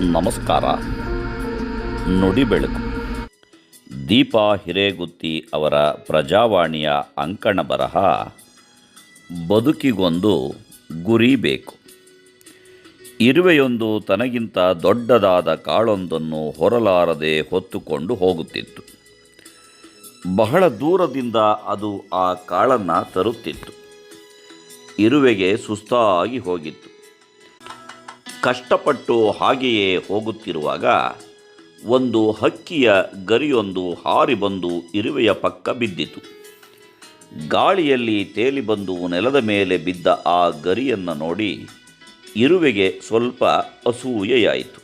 ನಮಸ್ಕಾರ. ನುಡಿ ಬೆಳಕು. ದೀಪಾ ಹಿರೇಗುತ್ತಿ ಅವರ ಪ್ರಜಾವಾಣಿಯ ಅಂಕಣ ಬರಹ, ಬದುಕಿಗೊಂದು ಗುರಿ ಬೇಕು. ಇರುವೆಯೊಂದು ತನಗಿಂತ ದೊಡ್ಡದಾದ ಕಾಳೊಂದನ್ನು ಹೊರಲಾರದೆ ಹೊತ್ತುಕೊಂಡು ಹೋಗುತ್ತಿತ್ತು. ಬಹಳ ದೂರದಿಂದ ಅದು ಆ ಕಾಳನ್ನು ತರುತ್ತಿತ್ತು. ಇರುವೆಗೆ ಸುಸ್ತಾಗಿ ಹೋಗಿತ್ತು. ಕಷ್ಟಪಟ್ಟು ಹಾಗೆಯೇ ಹೋಗುತ್ತಿರುವಾಗ ಒಂದು ಹಕ್ಕಿಯ ಗರಿಯೊಂದು ಹಾರಿ ಬಂದು ಇರುವೆಯ ಪಕ್ಕ ಬಿದ್ದಿತು. ಗಾಳಿಯಲ್ಲಿ ತೇಲಿ ಬಂದು ನೆಲದ ಮೇಲೆ ಬಿದ್ದ ಆ ಗರಿಯನ್ನು ನೋಡಿ ಇರುವೆಗೆ ಸ್ವಲ್ಪ ಅಸೂಯೆಯಾಯಿತು.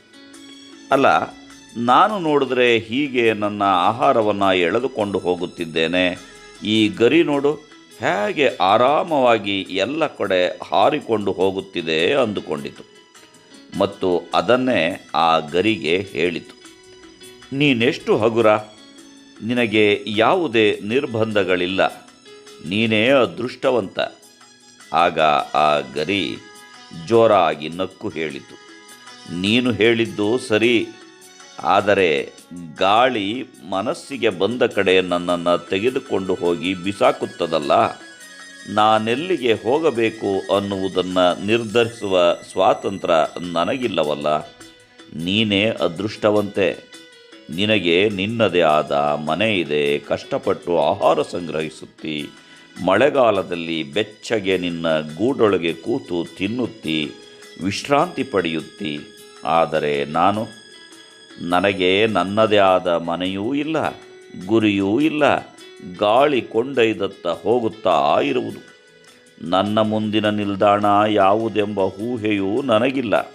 ಅಲ್ಲ, ನಾನು ನೋಡಿದ್ರೆ ಹೀಗೆ ನನ್ನ ಆಹಾರವನ್ನು ಎಳೆದುಕೊಂಡು ಹೋಗುತ್ತಿದ್ದೇನೆ. ಈ ಗರಿ ನೋಡು, ಹೇಗೆ ಆರಾಮವಾಗಿ ಎಲ್ಲ ಕಡೆ ಹಾರಿಕೊಂಡು ಹೋಗುತ್ತಿದೆ ಅಂದುಕೊಂಡಿತು. ಮತ್ತು ಅದನ್ನೇ ಆ ಗರಿಗೆ ಹೇಳಿತು, ನೀನೆಷ್ಟು ಹಗುರ? ನಿನಗೆ ಯಾವುದೇ ನಿರ್ಬಂಧಗಳಿಲ್ಲ. ನೀನೇ ಅದೃಷ್ಟವಂತ. ಆಗ ಆ ಗರಿ ಜೋರಾಗಿ ನಕ್ಕು ಹೇಳಿತು, ನೀನು ಹೇಳಿದ್ದು ಸರಿ, ಆದರೆ ಗಾಳಿ ಮನಸ್ಸಿಗೆ ಬಂದ ಕಡೆ ನನ್ನನ್ನು ತೆಗೆದುಕೊಂಡು ಹೋಗಿ ಬಿಸಾಕುತ್ತದಲ್ಲ? ನಾನೆಲ್ಲಿಗೆ ಹೋಗಬೇಕು ಅನ್ನುವುದನ್ನು ನಿರ್ಧರಿಸುವ ಸ್ವಾತಂತ್ರ್ಯ ನನಗಿಲ್ಲವಲ್ಲ. ನೀನೇ ಅದೃಷ್ಟವಂತೆ. ನಿನಗೆ ನಿನ್ನದೇ ಆದ ಮನೆ ಇದೆ, ಕಷ್ಟಪಟ್ಟು ಆಹಾರ ಸಂಗ್ರಹಿಸುತ್ತಿ, ಮಳೆಗಾಲದಲ್ಲಿ ಬೆಚ್ಚಗೆ ನಿನ್ನ ಗೂಡೊಳಗೆ ಕೂತು ತಿನ್ನುತ್ತಿ, ವಿಶ್ರಾಂತಿ ಪಡೆಯುತ್ತಿ. ಆದರೆ ನಾನು, ನನಗೆ ನನ್ನದೇ ಆದ ಮನೆಯೂ ಇಲ್ಲ, ಗುರಿಯೂ ಇಲ್ಲ. ಗಾಳಿ ಕೊಂಡೊಯ್ದತ್ತ ಹೋಗುತ್ತಾ ಇರುವುದು. ನನ್ನ ಮುಂದಿನ ನಿಲ್ದಾಣ ಯಾವುದೆಂಬ ಊಹೆಯೂ ನನಗಿಲ್ಲ.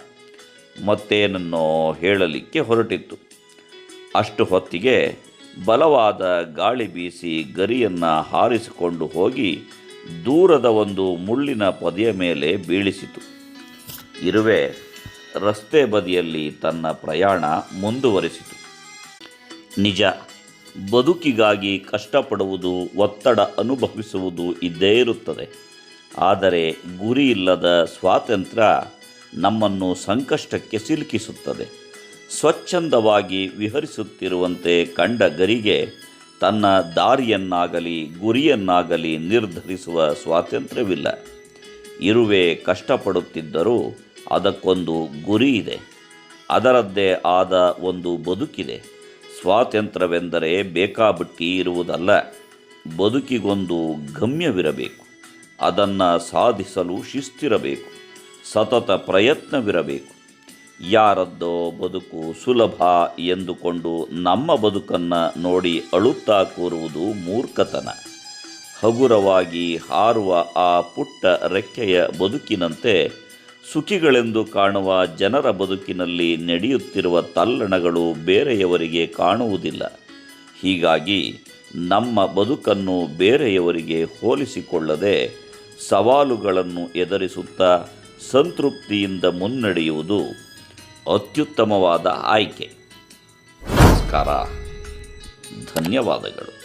ಮತ್ತೇನನ್ನೋ ಹೇಳಲಿಕ್ಕೆ ಹೊರಟಿತ್ತು. ಅಷ್ಟು ಹೊತ್ತಿಗೆ ಬಲವಾದ ಗಾಳಿ ಬೀಸಿ ಗರಿಯನ್ನು ಹಾರಿಸಿಕೊಂಡು ಹೋಗಿ ದೂರದ ಒಂದು ಮುಳ್ಳಿನ ಪೊದೆಯ ಮೇಲೆ ಬೀಳಿಸಿತು. ಇರುವೆ ರಸ್ತೆ ಬದಿಯಲ್ಲಿ ತನ್ನ ಪ್ರಯಾಣ ಮುಂದುವರಿಸಿತು. ನಿಜ ಬದುಕಿಗಾಗಿ ಕಷ್ಟಪಡುವುದು, ಒತ್ತಡ ಅನುಭವಿಸುವುದು ಇದ್ದೇ ಇರುತ್ತದೆ. ಆದರೆ ಗುರಿ ಇಲ್ಲದ ಸ್ವಾತಂತ್ರ್ಯ ನಮ್ಮನ್ನು ಸಂಕಷ್ಟಕ್ಕೆ ಸಿಲುಕಿಸುತ್ತದೆ. ಸ್ವಚ್ಛಂದವಾಗಿ ವಿಹರಿಸುತ್ತಿರುವಂತೆ ಕಂಡ ಗರಿಗೆ ತನ್ನ ದಾರಿಯನ್ನಾಗಲಿ, ಗುರಿಯನ್ನಾಗಲಿ ನಿರ್ಧರಿಸುವ ಸ್ವಾತಂತ್ರ್ಯವಿಲ್ಲ. ಇರುವೆ ಕಷ್ಟಪಡುತ್ತಿದ್ದರೂ ಅದಕ್ಕೊಂದು ಗುರಿ ಇದೆ. ಅದರದ್ದೇ ಆದ ಒಂದು ಬದುಕಿದೆ. ಸ್ವಾತಂತ್ರ್ಯವೆಂದರೆ ಬೇಕಾಬಿಟ್ಟಿ ಇರುವುದಲ್ಲ, ಬದುಕಿಗೊಂದು ಗಮ್ಯವಿರಬೇಕು, ಅದನ್ನು ಸಾಧಿಸಲು ಶಿಸ್ತಿರಬೇಕು, ಸತತ ಪ್ರಯತ್ನವಿರಬೇಕು. ಯಾರದ್ದೋ ಬದುಕು ಸುಲಭ ಎಂದುಕೊಂಡು ನಮ್ಮ ಬದುಕನ್ನು ನೋಡಿ ಅಳುತ್ತಾ ಕೂರುವುದು ಮೂರ್ಖತನ. ಹಗುರವಾಗಿ ಹಾರುವ ಆ ಪುಟ್ಟ ರೆಕ್ಕೆಯ ಬದುಕಿನಂತೆ ಸುಖಿಗಳೆಂದು ಕಾಣುವ ಜನರ ಬದುಕಿನಲ್ಲಿ ನಡೆಯುತ್ತಿರುವ ತಲ್ಲಣಗಳು ಬೇರೆಯವರಿಗೆ ಕಾಣುವುದಿಲ್ಲ. ಹೀಗಾಗಿ ನಮ್ಮ ಬದುಕನ್ನು ಬೇರೆಯವರಿಗೆ ಹೋಲಿಸಿಕೊಳ್ಳದೆ ಸವಾಲುಗಳನ್ನು ಎದುರಿಸುತ್ತಾ ಸಂತೃಪ್ತಿಯಿಂದ ಮುನ್ನಡೆಯುವುದು ಅತ್ಯುತ್ತಮವಾದ ಆಯ್ಕೆ. ನಮಸ್ಕಾರ. ಧನ್ಯವಾದಗಳು.